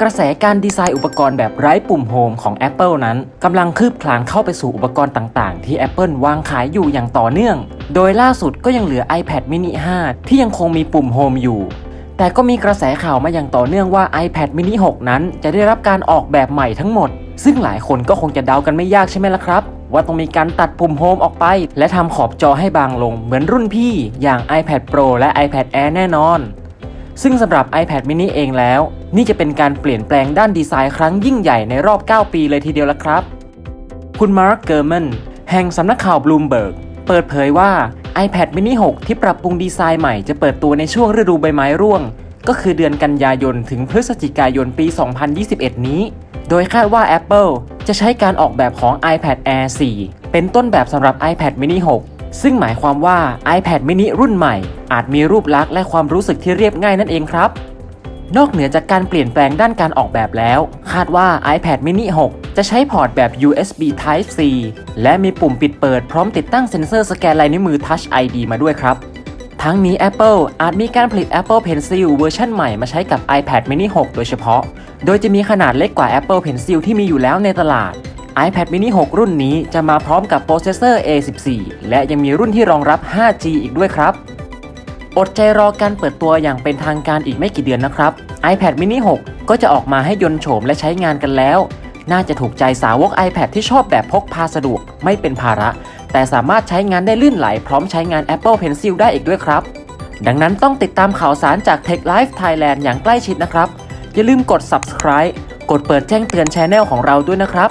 กระแสการดีไซน์อุปกรณ์แบบไร้ปุ่มโฮมของ Apple นั้นกำลังคืบคลานเข้าไปสู่อุปกรณ์ต่างๆ ที่ Apple วางขายอยู่อย่างต่อเนื่อง โดยล่าสุดก็ยังเหลือ iPad mini 5 ที่ยังคงมีปุ่มโฮมอยู่ แต่ก็มีกระแสข่าวมาอย่างต่อเนื่องว่า iPad mini 6 นั้นจะได้รับการออกแบบใหม่ทั้งหมด ซึ่งหลายคนก็คงจะเดากันไม่ยากใช่ไหมล่ะครับ ว่าต้องมีการตัดปุ่มโฮมออกไป และทำขอบจอให้บางลงเหมือนรุ่นพี่ อย่าง iPad Pro และ iPad Air แน่นอน ซึ่งสำหรับ iPad mini เองแล้ว นี่จะเป็นการเปลี่ยนแปลงด้านดีไซน์ครั้งยิ่งใหญ่ในรอบ 9 ปีเลยทีเดียวละครับ คุณมาร์คเกอร์แมนแห่งสำนักข่าว Bloomberg เปิดเผยว่า iPad mini 6 ที่ปรับปรุงดีไซน์ใหม่จะเปิดตัวในช่วงฤดูใบไม้ร่วง ก็คือเดือนกันยายนถึงพฤศจิกายนปี 2021 นี้ โดยคาดว่า Apple จะใช้การออกแบบของ iPad Air 4 เป็นต้นแบบสำหรับ iPad mini 6 ซึ่งหมายความว่า iPad mini รุ่นใหม่ อาจมีรูปลักษณ์และความรู้สึกที่เรียบง่ายนั่นเองครับ นอกเหนือจากการเปลี่ยนแปลงด้านการออกแบบแล้ว คาดว่า iPad mini 6 จะใช้พอร์ตแบบ USB Type C และมีปุ่มปิดเปิดพร้อมติดตั้งเซ็นเซอร์สแกนลายนิ้วมือ Touch ID มาด้วยครับ ทั้งนี้ Apple อาจมีการผลิต Apple Pencil เวอร์ชันใหม่มาใช้กับ iPad mini 6 โดยเฉพาะ โดยจะมีขนาดเล็กกว่า Apple Pencil ที่มีอยู่แล้วในตลาด iPad mini 6 รุ่นนี้จะมาพร้อมกับโปรเซสเซอร์ A14 และยังมีรุ่นที่รองรับ 5G อีกด้วยครับ อดใจรอการเปิดตัวอย่างเป็นทางการอีกไม่กี่เดือนนะครับ iPad mini 6 ก็จะออกมาให้ยนต์โฉมและใช้งานกันแล้ว น่าจะถูกใจสาวก iPad ที่ชอบแบบพกพาสะดวกไม่เป็นภาระ แต่สามารถใช้งานได้ลื่นไหลพร้อมใช้งาน Apple Pencil ได้อีกด้วยครับ ดังนั้นต้องติดตามข่าวสารจาก Tech Life Thailand อย่างใกล้ชิดนะครับ อย่าลืมกด subscribe กดเปิดแจ้งเตือนช anel ของเราด้วยนะครับ